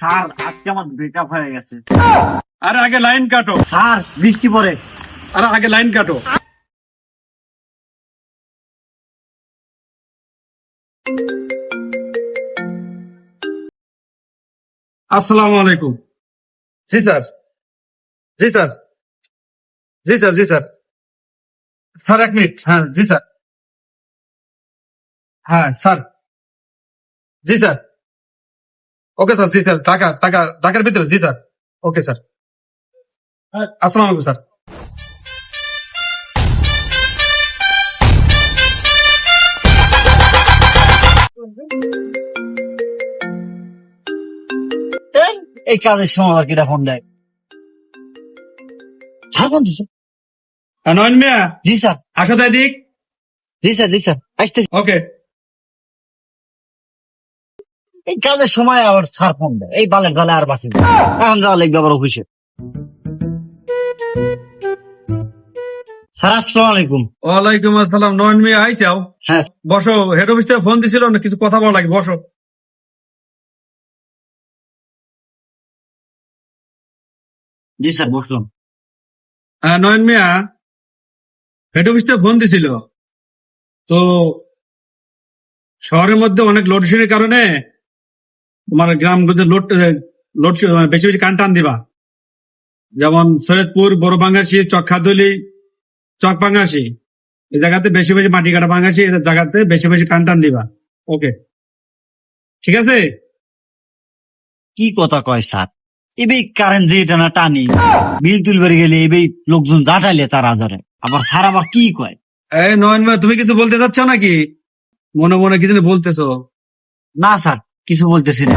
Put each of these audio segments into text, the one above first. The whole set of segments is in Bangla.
স্যার আজকে আমার ব্রেকআপ হয়ে গেছে। আরে আগে লাইন কাটো। স্যার বৃষ্টি পড়ে। আরে আগে লাইন কাটো। আসসালামু আলাইকুম। জি স্যার। জি স্যার। জি স্যার জি স্যার। স্যার এক মিনিট। হ্যাঁ জি স্যার। হ্যাঁ স্যার। জি স্যার। ওকে স্যার জি স্যার টাকা টাকা টাকার ভিতরে জি স্যার ওকে স্যার আসসালামু আলাইকুম স্যার এই, কাজের সময় আবার কিটা ফোন দেয়? স্যার কোন দিছে? হ্যাঁ, নয়ন মিয়া। জি স্যার আসো তো এদিক। জি স্যার জি স্যার আসতেছি। ওকে এই কাজের সময় আবার স্যার ফোন দেয়। এই বালের জালে আর বাসি। এখন যাওয়া আবার অফিসে। স্যার আসসালামু আলাইকুম। ওয়ালাইকুম আসসালাম। নয়ন মিয়া আইসাও হ্যাঁ বসো হেড অফিস থেকে ফোন দিছিল না কিছু কথা বলা লাগে বসো। জি স্যার বসলাম। হ্যাঁ, নয়ন মিয়া হেড অফিস থেকে ফোন দিছিল। তো শহরের মধ্যে অনেক লোডশেডের কারণে তোমার গ্রামগঞ্জে লোড লোড বেশি বেশি কান টান দিবা। যেমন সৈয়দপুর বড় বাঙ্গাসি চকখাদলি চক বাঙ্গাসি এই জায়গাতে বেশি বেশি মাটি কাটা বাঙ্গাসি এই জায়গাতে বেশি বেশি কান টান দিবা। ওকে ঠিক আছে? কি কথা কয় স্যার? এবে কারেন্ট যে এটা না টানি বিল তুলবার গেলে এবে লোকজন জাটাইলে তার ধরে আবার স্যার আবার কি কয়? এই নয়ন তুমি কিছু বলতে চাচ্ছ নাকি? মনে মনে কিছু বলতেছো। না স্যার কিছু বলতেছি না।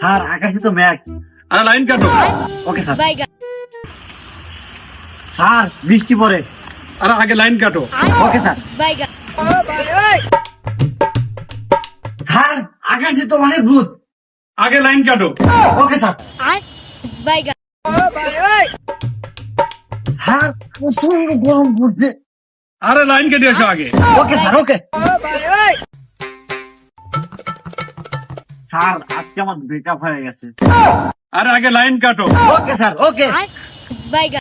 স্যার আকাশে তো ম্যাক আরে লাইন কাটো। Okay sir. স্যার বৃষ্টি পড়ে। আরে আগে লাইন কাটো। Okay sir. স্যার আকাশে তো অনেক ভূত। আগে লাইন কাটো। Okay sir. স্যার প্রচণ্ড গরম পড়ছে। আরে লাইন কেটে এসো আগে। ওকে স্যার ওকে। স্যার আজকে আমার ব্রেকআপ হয়ে গেছে। আরে আগে লাইন কাটো। Okay sir okay. Baiga.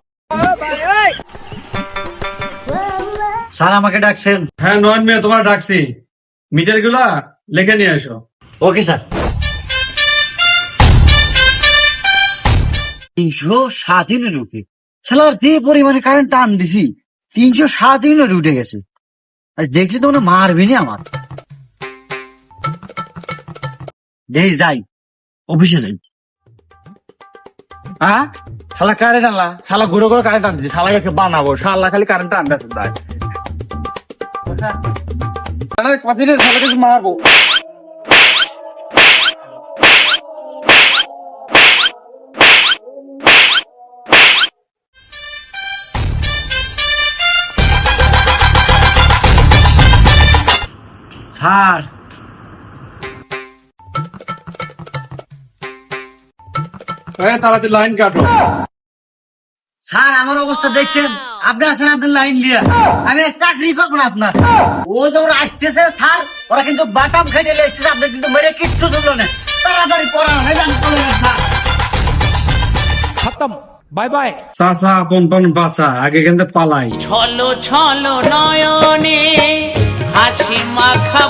Sir আমাকে ডাকছেন। হ্যাঁ নয়ন মিয়া তোমার ডাকছি। মিটারগুলা লিখে নিয়ে এসো। Okay sir. তিনশো সাত ইউনিট উঠে খেলার যে পরিমাণে কারেন্ট টান দিছি তিনশো সাত ইউনিট উঠে গেছে। আজ দেখলি তো মনে মারবি না আমার। দেখি যাই। অফিসে যাই। হ্যাঁ শালা কারেন্ট আনলা? শালা ঘুরে ঘুরে কারেন্ট আনছি শালা গেছে বানাবো। শালা খালি কারেন্ট আনতেছে তাই মারবো? ছাড় তাড়াতাড়ি লাইন কাটো। স্যার আমার অবস্থা দেখছেন? আপনি আছেন আপনার লাইন লিয়া আমি চাকরি করব না আপনার। ও যখন আসতেছে স্যার ওরা কিন্তু বাটাম খেটে এসতেছে আপনি কিন্তু মেরে কিচ্ছু ঢুকলো না। তাড়াতাড়ি পড়া হয়ে যান খতম। Bye bye. সাসা পন বাসা আগে কিন্তু পালাই। ছলো ছলো নয়নে হাসি মাখা